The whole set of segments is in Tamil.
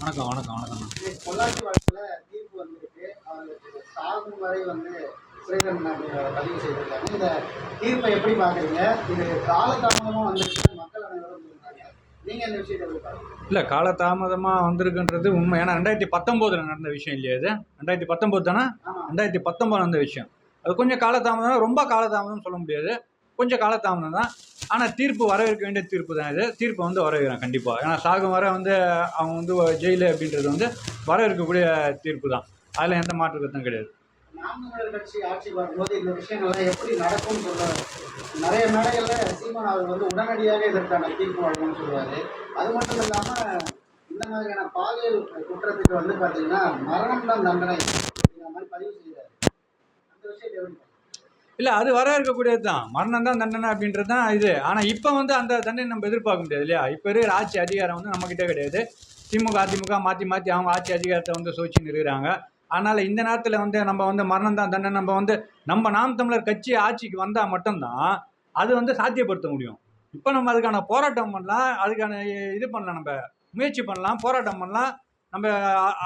வணக்கம் வணக்கம் வணக்கம் பொள்ளாச்சி வழக்குல தீர்ப்பு வந்திருக்கு. அவங்களுக்கு சாகும் வரை வந்து சிறை தண்டனை பதிவு செய்திருக்காங்க. இந்த தீர்ப்பை எப்படி பாக்குறீங்க இது காலதாமதமா வந்திருக்கு மக்கள் அனைவரும் இல்லை காலதாமதமாக வந்திருக்குன்றது உண்மை. ஏன்னா ரெண்டாயிரத்தி பத்தொம்போதில் நடந்த விஷயம் இல்லையா இது? ரெண்டாயிரத்தி பத்தொம்போது தானே? ரெண்டாயிரத்தி பத்தொம்போது நடந்த விஷயம். அது கொஞ்சம் காலதாமதம் ரொம்ப காலதாமதம் சொல்ல முடியாது. கொஞ்சம் காலதாமதம் தான். ஆனால் தீர்ப்பு வரவேற்க வேண்டிய தீர்ப்பு தான் இது. தீர்ப்பை வந்து வரவேற்கிறேன் கண்டிப்பாக ஏன்னா சாகும் வர வந்து அவங்க வந்து ஜெயிலு அப்படின்றது வந்து வரவேற்கக்கூடிய தீர்ப்பு தான். அதில் எந்த மாற்று கருத்தும் கிடையாது. கட்சி வரும்போது இந்த விஷயங்கள்லாம் எப்படி சொல்ல நிறைய சீமான் அவர் வந்து உடனடியாக இதற்கான தீர்ப்பு வழங்கணும்னு அது மட்டும் இல்லாமல் இந்த மாதிரியான பாலியல் குற்றத்துக்கு வந்து மரணம் தான் தண்டனை அப்படிங்கிற மாதிரி பதிவு அந்த விஷயத்தை இல்லை அது வர இருக்கக்கூடியது தான் மரணம் தான் தண்டனை அப்படின்றது தான் இது. ஆனால் இப்போ வந்து அந்த தண்டனை நம்ம எதிர்பார்க்க முடியாது இல்லையா? இப்போ இருக்கிற ஆட்சி அதிகாரம் வந்து நம்மக்கிட்டே கிடையாது. திமுக அதிமுக மாற்றி மாற்றி அவங்க ஆட்சி அதிகாரத்தை வந்து சோச்சின்னு இருக்கிறாங்க. அதனால் இந்த நேரத்தில் வந்து நம்ம வந்து மரணம் தான் தண்டனை நம்ம வந்து நம்ம நாம் தமிழர் கட்சி ஆட்சிக்கு வந்தால் மட்டும்தான் அது வந்து சாத்தியப்படுத்த முடியும். இப்போ நம்ம அதுக்கான போராட்டம் பண்ணலாம் அதுக்கான இது பண்ணலாம் நம்ம முயற்சி பண்ணலாம் போராட்டம் பண்ணலாம். நம்ம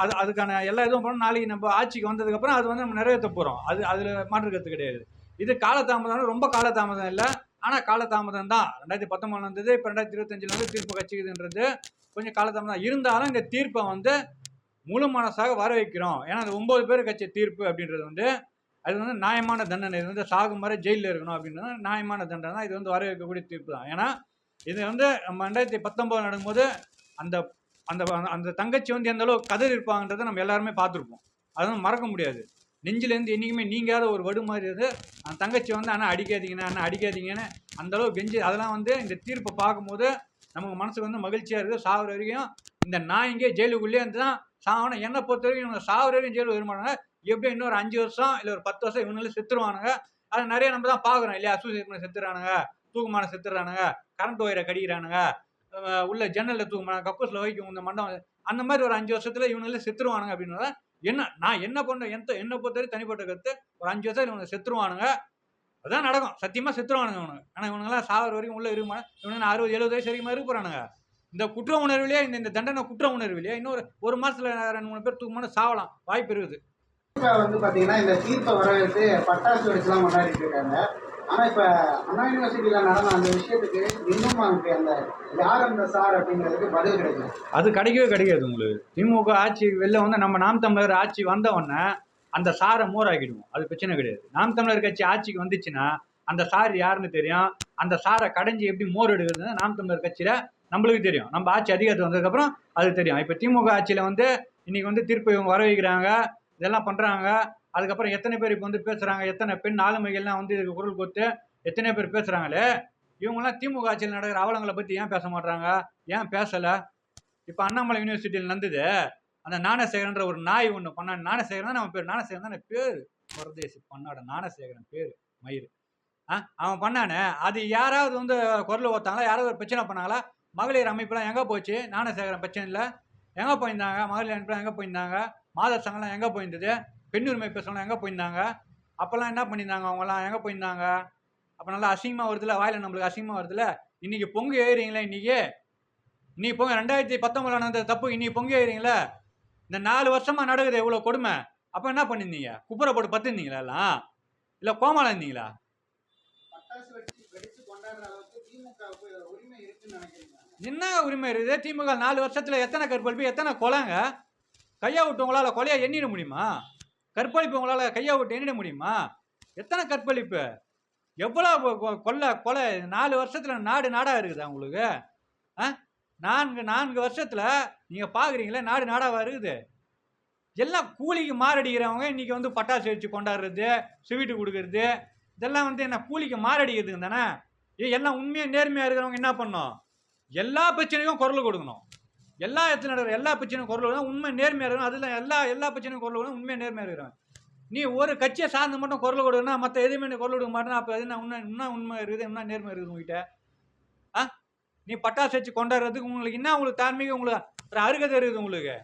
அது அதுக்கான எல்லா இதுவும் பண்ணலாம். நாளைக்கு நம்ம ஆட்சிக்கு வந்ததுக்கப்புறம் அது வந்து நம்ம நிறைவேற்ற போகிறோம் அது அதில் மாற்று கிடையாது. இது காலதாமதம் ரொம்ப காலதாமதம் இல்லை. ஆனால் காலதாமதம் தான் ரெண்டாயிரத்தி பத்தொம்பதுல வந்தது இப்போ ரெண்டாயிரத்தி இருபத்தஞ்சில் வந்து தீர்ப்பு கட்சிக்குதுன்றது கொஞ்சம் காலதாமதம் இருந்தாலும் இந்த தீர்ப்பை வந்து முழு மனசாக வர வைக்கிறோம் ஏன்னா அந்த ஒம்பது பேர் கட்சி தீர்ப்பு அப்படின்றது வந்து அது வந்து நியாயமான தண்டனை. இது வந்து சாகும் வரை ஜெயிலில் இருக்கணும் அப்படின்றது நியாயமான தண்டனை தான். இது வந்து வர வைக்கக்கூடிய தீர்ப்பு தான். ஏன்னா இது வந்து நம்ம ரெண்டாயிரத்தி பத்தொம்போது நடக்கும்போது அந்த அந்த அந்த தங்கச்சி வந்து எந்த அளவுக்கு கதறி இருப்பாங்கன்றதை நம்ம எல்லாருமே பார்த்துருப்போம். அது வந்து மறக்க முடியாது. நெஞ்சிலேருந்து என்றைக்குமே நீங்காத ஒரு வடு மாதிரி இருந்து அந்த தங்கச்சி வந்து ஆனால் அடிக்காதீங்கண்ணா அண்ணா அடிக்காதீங்கன்னு அந்த கெஞ்சி அதெல்லாம் வந்து இந்த தீர்ப்பை பார்க்கும்போது நமக்கு மனசுக்கு வந்து மகிழ்ச்சியாக இருக்குது. சாகுற வரைக்கும் இந்த நாய்ங்கே ஜெயிலுக்குள்ளேயே இருந்து தான் சாகணும். என்னை பொறுத்த வரைக்கும் இவங்க சாகுற வரைக்கும் ஜெயிலுக்கு வர மாட்டாங்க. எப்படியும் இன்னொரு அஞ்சு வருஷம் இல்லை ஒரு பத்து வருஷம் இவங்களும் செத்துருவானுங்க. அதை நிறைய நம்ம தான் பார்க்குறோம் இல்லையா? அசோசியேட் செத்துறானுங்க தூக்குமான செத்துறானுங்க கரண்ட் ஒயரை கடிக்கிறானுங்க. உள்ள ஜன்னலில் தூக்குமான கக்கூஸில் வைக்கும் இந்த மண்டபம். அந்த மாதிரி ஒரு அஞ்சு வருஷத்தில் இவங்களே செத்துருவானுங்க அப்படின்னு என்ன நான் என்ன பண்ண எந்த என்ன பொறுத்தவரை தனிப்பட்ட கருத்து. ஒரு அஞ்சு வருஷம் இவங்க செத்துருவானுங்க. அதான் நடக்கும். சத்தியமாக செத்துருவானுங்க இவனுங்க. ஆனால் இவனுங்களாம் சாகிற வரைக்கும் உள்ள இருக்குமா இவனுங்க அறுபது எழுபது வயசு வரைக்கும் இருக்க போகிறானுங்க இந்த குற்ற உணர்விலேயே இந்த இந்த தண்டனை குற்ற உணர்விலேயே இன்னொரு ஒரு மாசத்துல ரெண்டு மூணு பேர் தூக்கமான சாவலாம். வாய்ப்பு இருக்குது. வந்து பார்த்தீங்கன்னா இந்த தீர்ப்பை வரவேற்று பட்டாசு வச்சுலாம் கொண்டாடிட்டு இருக்காங்க. ஆனால் இப்போ அண்ணா யூனிவர்சிட்டியில் நடந்த அந்த விஷயத்துக்கு இன்னும் அவங்களுக்கு அந்த யார் அந்த சார் அப்படிங்கிறதுக்கு பதில் கிடைக்கும் அது கிடைக்கவே கிடைக்காது உங்களுக்கு. திமுக ஆட்சி வெளில வந்து நம்ம நாம் தமிழர் ஆட்சி வந்த உடனே அந்த சாரை மூராக்கிடுவோம் அது பிரச்சனை கிடையாது. நாம் தமிழர் கட்சி ஆட்சிக்கு வந்துச்சுன்னா அந்த சார் யாருன்னு தெரியும். அந்த சாரை கடைஞ்சி எப்படி மோர் எடுக்கிறதுன்னு நாம் தமிழர் கட்சியில் நம்மளுக்கு தெரியும். நம்ம ஆட்சி அதிகாரத்து வந்ததுக்கப்புறம் அது தெரியும். இப்போ திமுக ஆட்சியில் வந்து இன்றைக்கி வந்து தீர்ப்பு இவங்க வர வைக்கிறாங்க இதெல்லாம் பண்ணுறாங்க அதுக்கப்புறம் எத்தனை பேர் இப்போ வந்து பேசுகிறாங்க எத்தனை பெண் ஆளுமைகள்லாம் வந்து இதுக்கு குரல் கொடுத்து எத்தனை பேர் பேசுகிறாங்களே இவங்கெல்லாம் திமுக ஆட்சியில் நடக்கிற அவலங்களை பற்றி ஏன் பேச மாட்டாங்க ஏன் பேசலை? இப்போ அண்ணாமலை யூனிவர்சிட்டியில் நடந்தது. அந்த ஞானசேகரன்ற ஒரு நாய் ஒன்று பண்ணான் ஞானசேகரன் அவன் நம்ம பேர்? ஞானசேகரன் தான் பேர்? பரதேசி பண்ணாட ஞானசேகரன் பேர் மயிர் ஆ அவன் பண்ணானே. அது யாராவது வந்து குரல் ஓத்தாங்களா யாராவது ஒரு பிரச்சனை பண்ணாங்களா? மகளிர் அமைப்புலாம் எங்கே போச்சு? ஞானசேகரன் பிரச்சனை இல்லை. எங்கே போயிருந்தாங்க? மகளிர் அமைப்புலாம் எங்கே போயிருந்தாங்க? மாதர் சங்கம்லாம் எங்கே போயிருந்தது? பெண்ணுரிமை பேசணும் பேசலாம் எங்கே போயிருந்தாங்க? அப்போல்லாம் என்ன பண்ணியிருந்தாங்க அவங்கலாம்? எங்கே போயிருந்தாங்க? அப்போ நல்லா அசிங்கமாக வருதுல வாயில் நம்மளுக்கு அசிங்கமாக வருதுல இன்றைக்கி பொங்கு ஏறுறீங்களே இன்றைக்கி இன்னைக்கு பொங்க ரெண்டாயிரத்தி பத்தொம்பதில் நடந்த தப்பு இன்னைக்கு பொங்கு ஏறுறீங்களே? இந்த நாலு வருஷமாக நடக்குது இவ்வளோ கொடுமை. அப்போ என்ன பண்ணியிருந்தீங்க? குப்புரை போட்டு பத்துருந்தீங்களா எல்லாம்? இல்லை கோமால இருந்தீங்களா? என்ன உரிமை இருக்குது? திமுக நாலு வருஷத்தில் எத்தனை கற்பழிப்பு? எத்தனை கொலைங்க? கையா விட்டவங்களால் கொலையா எண்ணிட முடியுமா? கற்பழிப்பு உங்களால் கையை விட்டு எண்ணிட முடியுமா? எத்தனை கற்பழிப்பு? எவ்வளோ கொள்ளை கொலை நாலு வருஷத்தில் நாடு நாடாக இருக்குதா உங்களுக்கு? ஆ? நான்கு நான்கு வருஷத்தில் நீங்கள் பார்க்குறீங்களே நாடு நாடாக இருக்குது? எல்லாம் கூலிக்கு மாரடிக்கிறவங்க இன்றைக்கி வந்து பட்டாசு வச்சு கொண்டாடுறது ஸ்வீட்டு கொடுக்கறது இதெல்லாம் வந்து என்ன கூலிக்கு மாரடிக்கிறதுங்க தானே? எல்லாம் உண்மையாக நேர்மையாக இருக்கிறவங்க என்ன பண்ணோம் எல்லா பிரச்சனைக்கும் குரல் கொடுக்கணும். எல்லா இடத்துல நடக்கிற எல்லா பிரச்சனையும் குரல் உண்மை நேர்மையாக இருக்கணும். அதில் எல்லா எல்லா பிரச்சனையும் குரல் உண்மை நேர்மையாக இருக்கிறவன் நீ ஒரு கட்சியை சார்ந்து மட்டும் குரல் கொடுக்கணும் மற்ற எதுவுமே நீ குரல் கொடுக்க மாட்டேன்னா அப்போ என்ன உண்மை இன்னும் உண்மை இருக்குது? என்ன நேர்மை இருக்குது உங்ககிட்ட ஆ? நீ பட்டாசு வச்சு கொண்டாடுறதுக்கு உங்களுக்கு என்ன உங்களுக்கு தார்மீகம் உங்களுக்கு? ஒரு அருகதை இருக்குது உங்களுக்கு.